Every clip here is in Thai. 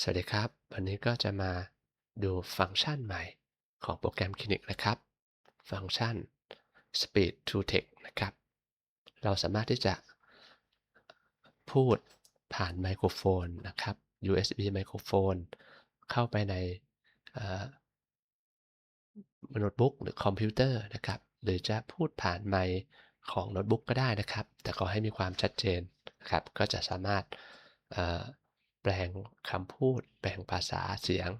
สวัสดีครับ วันนี้ก็จะมาดูฟังก์ชันใหม่ของโปรแกรม Clinic นะครับ ฟังก์ชัน Speed to Text นะครับ เราสามารถที่จะพูดผ่านไมโครโฟนนะครับ USB ไมโครโฟน เข้าไปในโน้ตบุ๊กหรือคอมพิวเตอร์นะครับ หรือจะพูดผ่านไมค์ของโน้ตบุ๊กก็ได้นะครับ แต่ขอให้มีความชัดเจนนะครับ ก็จะสามารถ แปลงคำพูด แปลงภาษาเสียง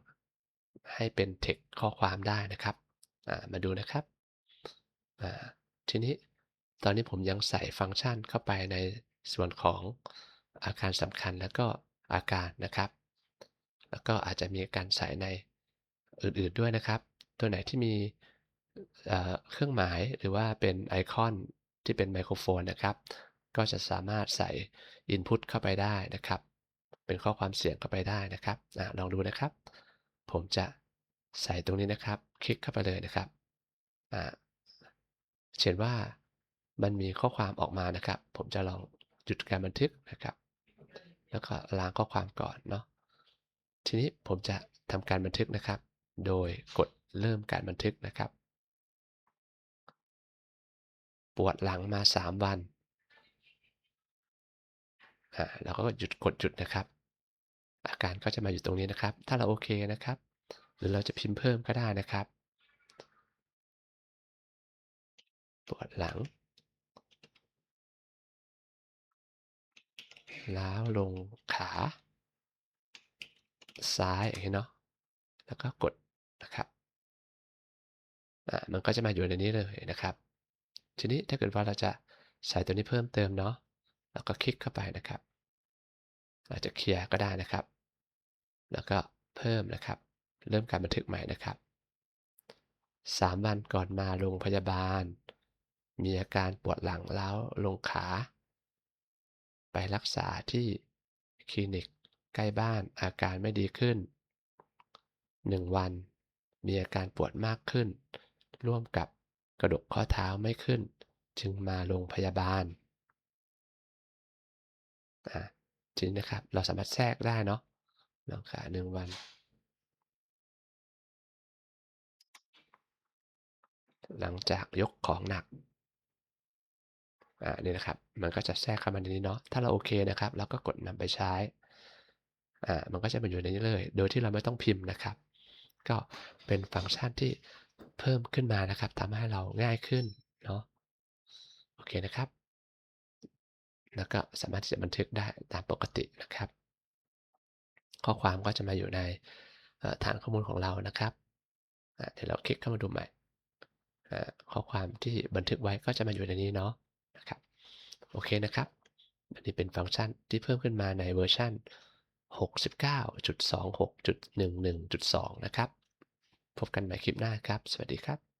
ให้เป็นเทคข้อความได้นะครับ มาดูนะครับ ทีนี้ตอนนี้ผมยังใส่ฟังก์ชันเข้าไปในส่วนของอาการสำคัญแล้วก็อาการนะครับ แล้วก็อาจจะมีการใส่ในอื่นๆด้วยนะครับ ตัวไหนที่มีเครื่องหมายหรือว่าเป็นไอคอนที่เป็นไมโครโฟนนะครับ ก็จะสามารถใส่ Input เข้าไปได้นะครับ เป็นข้อความเสียงเข้าไปได้นะครับอลองดูนะครับ ผมจะใส่ตรงนี้นะครับ คลิกเข้าไปเลยนะครับเห็นว่ามันมีข้อความออกมานะครับ ผมจะลองหยุดการบันทึกนะครับ แล้วก็ล้างข้อความก่อนเนาะทีนี้ผมจะทำการบันทึกนะครับ โดยกดเริ่มการบันทึกนะครับ ปวดหลังมา 3 วัน อ่าเราก็หยุดกดหยุดนะครับ อาการก็จะมาอยู่ตรงนี้นะครับ ถ้าเราโอเคนะครับ หรือเราจะพิมพ์เพิ่มก็ได้นะครับ ปวดหลังล้าวลงขา ซ้ายอย่างนี้เนาะแล้วก็กดนะครับอ่ามันก็จะมาอยู่ในนี้เลยนะครับ ทีนี้ถ้าเกิดว่าเราจะใส่ตัวนี้เพิ่มเติมเนาะ แล้วก็คลิกเข้าไปนะครับ อาจจะเคลียร์ก็ได้นะครับ แล้วก็เพิ่มนะครับ เริ่มการบันทึกใหม่นะครับ 3 วันก่อนมาโรงพยาบาล มีอาการปวดหลังแล้วลงขา ไปรักษาที่คลินิกใกล้บ้านอาการไม่ดีขึ้น 1 วัน มีอาการปวดมากขึ้น ร่วมกับกระดูกข้อเท้าไม่ขึ้น จึงมาโรงพยาบาล ทีนี้นะครับ เราสามารถแทรกได้เนาะลองขาหนึ่งวัน หลังจากยกของหนักอ่านี่นะครับ มันก็จะแทรกเข้ามาในนี้เนาะถ้าเราโอเคนะครับเราก็กดนำไปใช้อ่ามันก็จะมาอยู่ในนี้เลย โดยที่เราไม่ต้องพิมพ์นะครับ ก็เป็นฟังก์ชันที่เพิ่มขึ้นมานะครับทำให้เราง่ายขึ้นเนาะโอเคนะครับ แล้วก็สามารถที่จะบันทึกได้ตามปกตินะครับ ข้อความก็จะมาอยู่ในฐานข้อมูลของเรานะครับเดี๋ยวเราคลิกเข้ามาดูใหม่ข้อความที่บันทึกไว้ก็จะมาอยู่ในนี้เนาะนะครับโอเคนะครับอันนี้เป็นฟังก์ชันที่เพิ่มขึ้นมาในเวอร์ชัน69.26.11.2 นะครับ พบกันใหม่คลิปหน้าครับ สวัสดีครับ